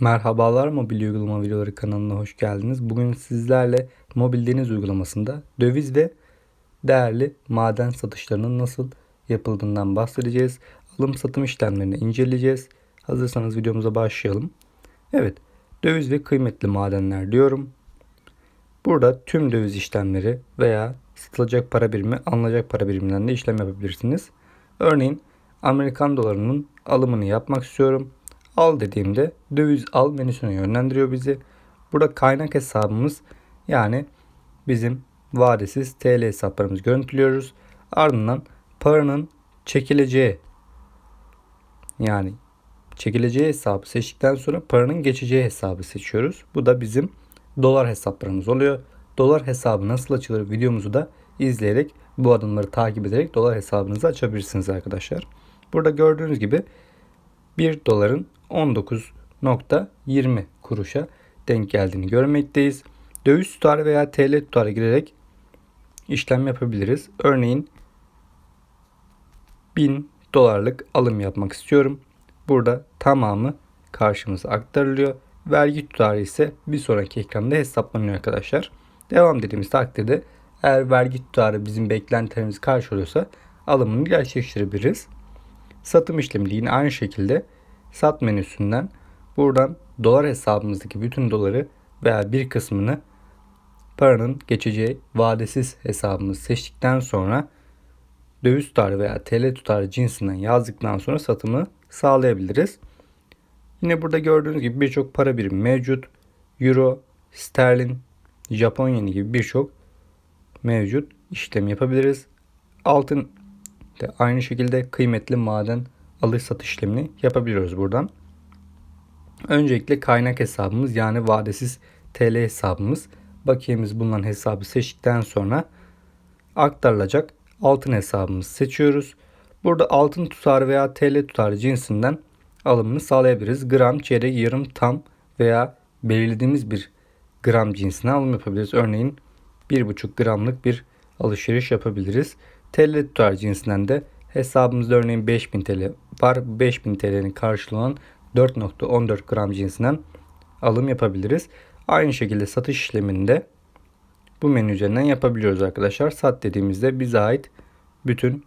Merhabalar mobil uygulama videoları kanalına hoş geldiniz. Bugün sizlerle mobil deniz uygulamasında döviz ve değerli maden satışlarının nasıl yapıldığından bahsedeceğiz. Alım satım işlemlerini inceleyeceğiz. Hazırsanız videomuza başlayalım. Evet, döviz ve kıymetli madenler diyorum. Burada tüm döviz işlemleri veya satılacak para birimi, alınacak para biriminden de işlem yapabilirsiniz. Örneğin Amerikan dolarının alımını yapmak istiyorum. Al dediğimde döviz al menüsüne yönlendiriyor bizi. Burada kaynak hesabımız yani bizim vadesiz TL hesaplarımızı görüntülüyoruz. Ardından paranın çekileceği yani çekileceği hesabı seçtikten sonra paranın geçeceği hesabı seçiyoruz. Bu da bizim dolar hesaplarımız oluyor. Dolar hesabı nasıl açılır videomuzu da izleyerek bu adımları takip ederek dolar hesabınızı açabilirsiniz arkadaşlar. Burada gördüğünüz gibi 1 doların 19.20 kuruşa denk geldiğini görmekteyiz. Döviz tutarı veya TL tutarı girerek işlem yapabiliriz. Örneğin 1000 dolarlık alım yapmak istiyorum. Burada tamamı karşımıza aktarılıyor. Vergi tutarı ise bir sonraki ekranda hesaplanıyor arkadaşlar. Devam dediğimiz takdirde eğer vergi tutarı bizim beklentilerimizi karşılıyorsa alımını gerçekleştirebiliriz. Satım işlemi yine aynı şekilde sat menüsünden buradan dolar hesabımızdaki bütün doları veya bir kısmını paranın geçeceği vadesiz hesabımızı seçtikten sonra döviz tutarı veya TL tutarı cinsinden yazdıktan sonra satımı sağlayabiliriz. Yine burada gördüğünüz gibi birçok para birimi mevcut. Euro, sterlin, Japon yeni gibi birçok mevcut işlem yapabiliriz. Altın de aynı şekilde kıymetli maden alış satış işlemini yapabiliyoruz buradan. Öncelikle kaynak hesabımız yani vadesiz TL hesabımız. Bakiyemiz bulunan hesabı seçtikten sonra aktarılacak altın hesabımızı seçiyoruz. Burada altın tutarı veya TL tutarı cinsinden alımını sağlayabiliriz. Gram, çeyrek, yarım, tam veya belirlediğimiz bir gram cinsine alım yapabiliriz. Örneğin 1,5 gramlık bir alışveriş yapabiliriz. TL tutar cinsinden de hesabımızda örneğin 5000 TL var. 5000 TL'nin karşılığı olan 4.14 gram cinsinden alım yapabiliriz. Aynı şekilde satış işleminde bu menü üzerinden yapabiliyoruz arkadaşlar. Sat dediğimizde bize ait bütün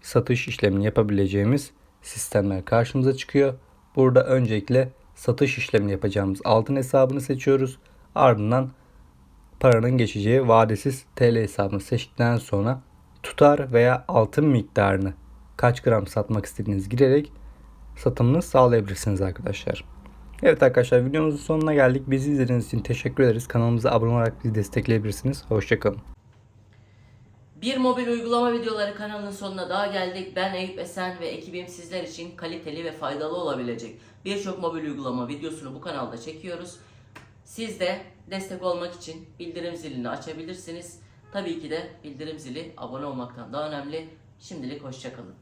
satış işlemini yapabileceğimiz sistemler karşımıza çıkıyor. Burada öncelikle satış işlemini yapacağımız altın hesabını seçiyoruz. Ardından paranın geçeceği vadesiz TL hesabını seçtikten sonra tutar veya altın miktarını kaç gram satmak istediğiniz girerek satımını sağlayabilirsiniz arkadaşlar. Evet arkadaşlar videomuzun sonuna geldik. Bizi izlediğiniz için teşekkür ederiz. Kanalımıza abone olarak bizi destekleyebilirsiniz. Hoşçakalın. Bir mobil uygulama videoları kanalının sonuna daha geldik. Ben Eyüp Esen ve ekibim sizler için kaliteli ve faydalı olabilecek birçok mobil uygulama videosunu bu kanalda çekiyoruz. Siz de destek olmak için bildirim zilini açabilirsiniz. Tabii ki de bildirim zili abone olmaktan daha önemli. Şimdilik hoşçakalın.